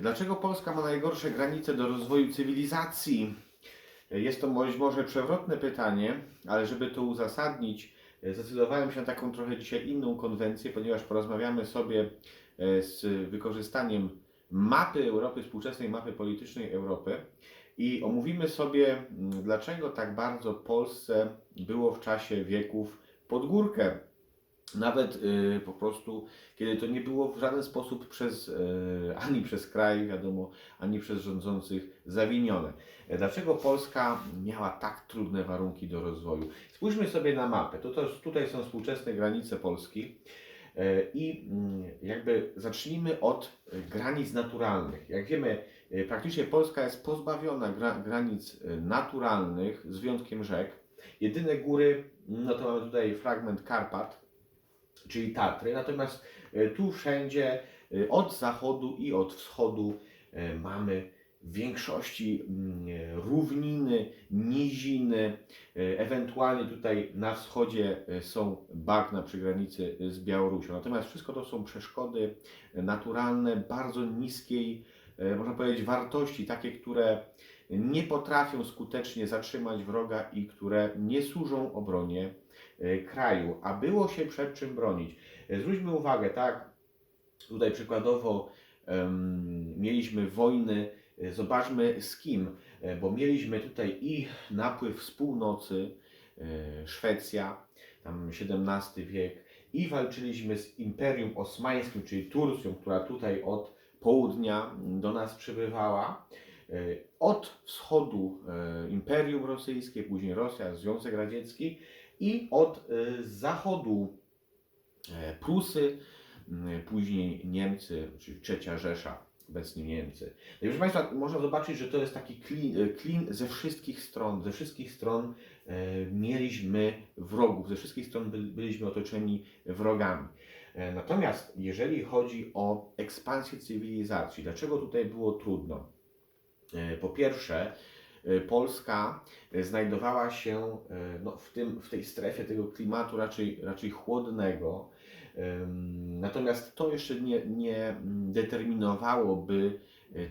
Dlaczego Polska ma najgorsze granice do rozwoju cywilizacji? Jest to być może przewrotne pytanie, ale żeby to uzasadnić, zdecydowałem się na taką trochę dzisiaj inną konwencję, ponieważ porozmawiamy sobie e, z wykorzystaniem mapy Europy, współczesnej mapy politycznej Europy i omówimy sobie, dlaczego tak bardzo Polsce było w czasie wieków pod górkę. Nawet y, po prostu, kiedy to nie było w żaden sposób przez, y, ani przez kraj, wiadomo, ani przez rządzących zawinione. E, Dlaczego Polska miała tak trudne warunki do rozwoju? Spójrzmy sobie na mapę. To, to, tutaj są współczesne granice Polski. E, I mm, jakby zacznijmy od granic naturalnych. Jak wiemy, e, praktycznie Polska jest pozbawiona gra, granic naturalnych, z wyjątkiem rzek. Jedyne góry, no to mamy tutaj fragment Karpat, czyli Tatry, natomiast e, tu wszędzie e, od zachodu i od wschodu e, mamy w większości mm, równiny, niziny, ewentualnie tutaj na wschodzie są bagna przy granicy z Białorusią. Natomiast wszystko to są przeszkody naturalne, bardzo niskiej, można powiedzieć, wartości, takie, które nie potrafią skutecznie zatrzymać wroga i które nie służą obronie kraju, a było się przed czym bronić. E, Zwróćmy uwagę, tak, tutaj przykładowo em, mieliśmy wojny, e, zobaczmy z kim, e, bo mieliśmy tutaj i napływ z północy, e, Szwecja, tam XVII wiek, i walczyliśmy z Imperium Osmańskim, czyli Turcją, która tutaj od południa do nas przybywała. E, Od wschodu e, Imperium Rosyjskie, później Rosja, Związek Radziecki i od e, zachodu e, Prusy, m, później Niemcy, czyli trzecia Rzesza, obecnie Niemcy. No proszę Państwa, można zobaczyć, że to jest taki klin, e, klin ze wszystkich stron. Ze wszystkich stron e, mieliśmy wrogów, ze wszystkich stron by, byliśmy otoczeni wrogami. Natomiast jeżeli chodzi o ekspansję cywilizacji, dlaczego tutaj było trudno? Po pierwsze, Polska e, znajdowała się e, no, w, tym, w tej strefie tego klimatu raczej, raczej chłodnego. Natomiast to jeszcze nie, nie mm, determinowałoby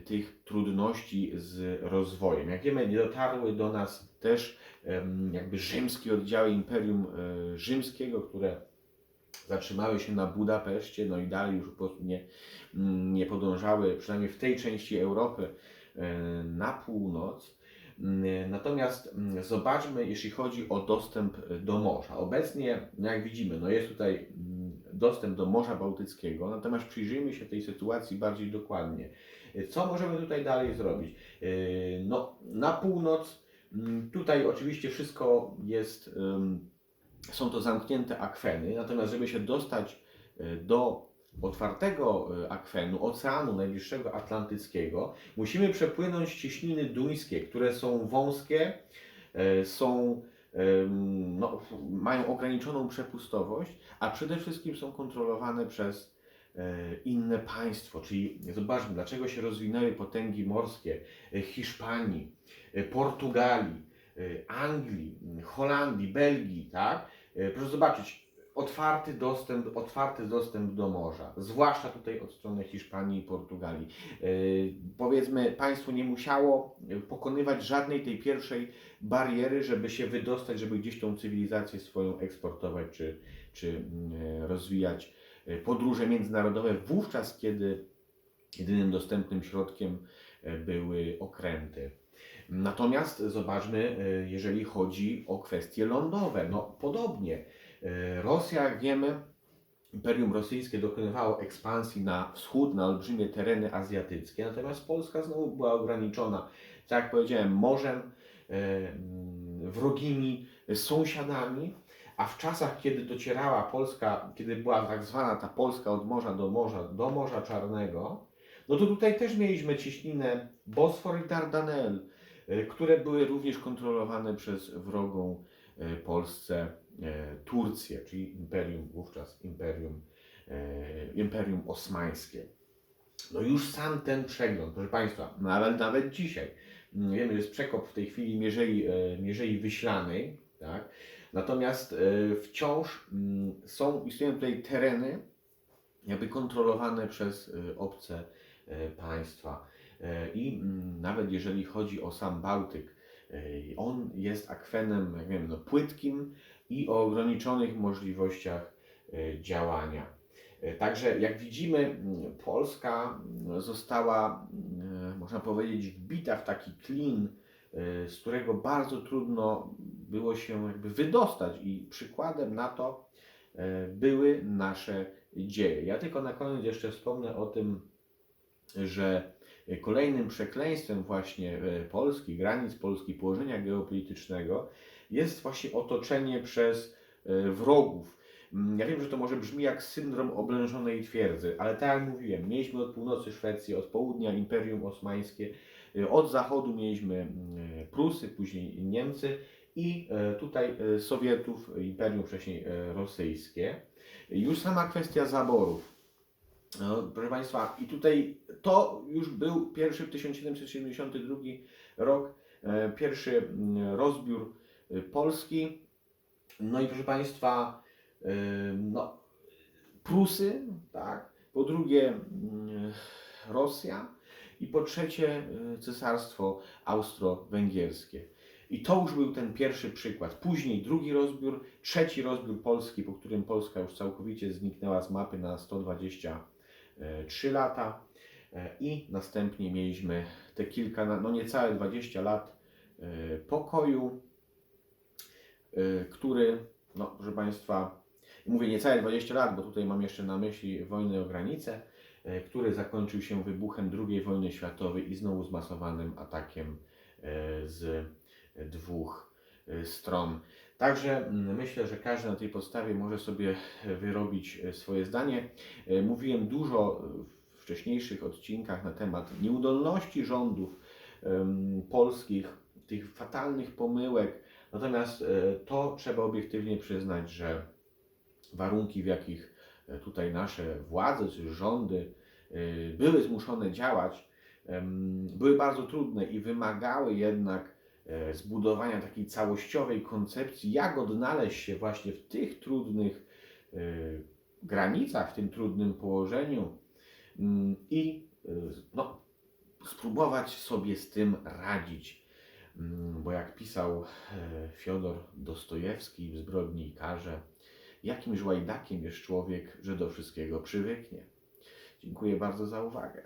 tych trudności z rozwojem. Jak wiemy, nie dotarły do nas też jakby rzymskie oddziały Imperium Rzymskiego, które zatrzymały się na Budapeszcie, no i dalej już po nie, nie podążały, przynajmniej w tej części Europy, na północ. Mm, Natomiast mm, zobaczmy, jeśli chodzi o dostęp do morza. Obecnie, jak widzimy, no jest tutaj mm, dostęp do Morza Bałtyckiego, natomiast przyjrzyjmy się tej sytuacji bardziej dokładnie. E, Co możemy tutaj dalej zrobić? E, No, na północ, tutaj oczywiście wszystko jest, są to zamknięte akweny, natomiast żeby się dostać do otwartego e, akwenu, oceanu najbliższego atlantyckiego, musimy przepłynąć cieśniny duńskie, które są wąskie, e, są, no, mają ograniczoną przepustowość, a przede wszystkim są kontrolowane przez e, inne państwo. Czyli zobaczmy, dlaczego się rozwinęły potęgi morskie Hiszpanii, Portugalii, Anglii, Holandii, Belgii, tak? Proszę zobaczyć, otwarty dostęp, otwarty dostęp do morza, zwłaszcza tutaj od strony Hiszpanii i Portugalii. E, Powiedzmy, państwo nie musiało pokonywać żadnej tej pierwszej bariery, żeby się wydostać, żeby gdzieś tą cywilizację swoją eksportować czy, czy mm, rozwijać e, podróże międzynarodowe, wówczas kiedy jedynym dostępnym środkiem były okręty. Natomiast zobaczmy, jeżeli chodzi o kwestie lądowe, no podobnie. E, Rosja, jak wiemy, Imperium Rosyjskie dokonywało ekspansji na wschód, na olbrzymie tereny azjatyckie, natomiast Polska znowu była ograniczona, tak jak powiedziałem, morzem, e, mm, wrogimi sąsiadami, a w czasach, kiedy docierała Polska, kiedy była tak zwana ta Polska od morza do morza, do Morza Czarnego, no to tutaj też mieliśmy cieśninę Bosfor i Dardanel, e, które były również kontrolowane przez wrogą e, Polsce. e, Turcję, czyli imperium, wówczas imperium, e, imperium osmańskie. No już sam ten przegląd, proszę Państwa, no ale nawet dzisiaj, wiemy, że jest przekop w tej chwili Mierzei, e, Mierzei Wyślanej, tak? natomiast e, wciąż mm, są, istnieją tutaj tereny jakby kontrolowane przez e, obce e, państwa. E, I mm, nawet jeżeli chodzi o sam Bałtyk, e, on jest akwenem, jak wiem, no, płytkim i o ograniczonych możliwościach e, działania. E, Także jak widzimy, Polska została, można powiedzieć, wbita w taki klin, e, z którego bardzo trudno było się jakby wydostać i przykładem na to e, były nasze dzieje. Ja tylko na koniec jeszcze wspomnę o tym, że kolejnym przekleństwem właśnie e, Polski, granic Polski, położenia geopolitycznego jest właśnie otoczenie przez e, wrogów. Mm, Ja wiem, że to może brzmi jak syndrom oblężonej twierdzy, ale tak jak mówiłem, mieliśmy od północy Szwecję, od południa Imperium Osmańskie, e, od zachodu mieliśmy mm, Prusy, później Niemcy i e, tutaj e, Sowietów, Imperium wcześniej e, rosyjskie. Już sama kwestia zaborów. No, proszę Państwa, i tutaj to już był pierwszy 1772 rok, e, pierwszy mm, rozbiór e, Polski. No i proszę Państwa, e, no, Prusy, tak, po drugie mm, Rosja i po trzecie e, Cesarstwo Austro-Węgierskie. I to już był ten pierwszy przykład. Później drugi rozbiór, trzeci rozbiór Polski, po którym Polska już całkowicie zniknęła z mapy na 123 lata. E, I następnie mieliśmy te kilka, no niecałe 20 lat e, pokoju, e, który, no proszę Państwa, mówię niecałe 20 lat, bo tutaj mam jeszcze na myśli wojnę o granicę, e, który zakończył się wybuchem II wojny światowej i znowu zmasowanym atakiem e, z dwóch e, stron. Także mm, myślę, że każdy na tej podstawie może sobie wyrobić e, swoje zdanie. E, Mówiłem dużo w wcześniejszych odcinkach na temat nieudolności rządów polskich, tych fatalnych pomyłek. Natomiast e, to trzeba obiektywnie przyznać, że warunki, w jakich e, tutaj nasze władze czy rządy e, były zmuszone działać, były bardzo trudne i wymagały jednak e, zbudowania takiej całościowej koncepcji, jak odnaleźć się właśnie w tych trudnych e, granicach, w tym trudnym położeniu mm, i e, no, spróbować sobie z tym radzić. Mm, Bo jak pisał e, Fiodor Dostojewski w Zbrodni i Karze, jakimś łajdakiem jest człowiek, że do wszystkiego przywyknie. Dziękuję bardzo za uwagę.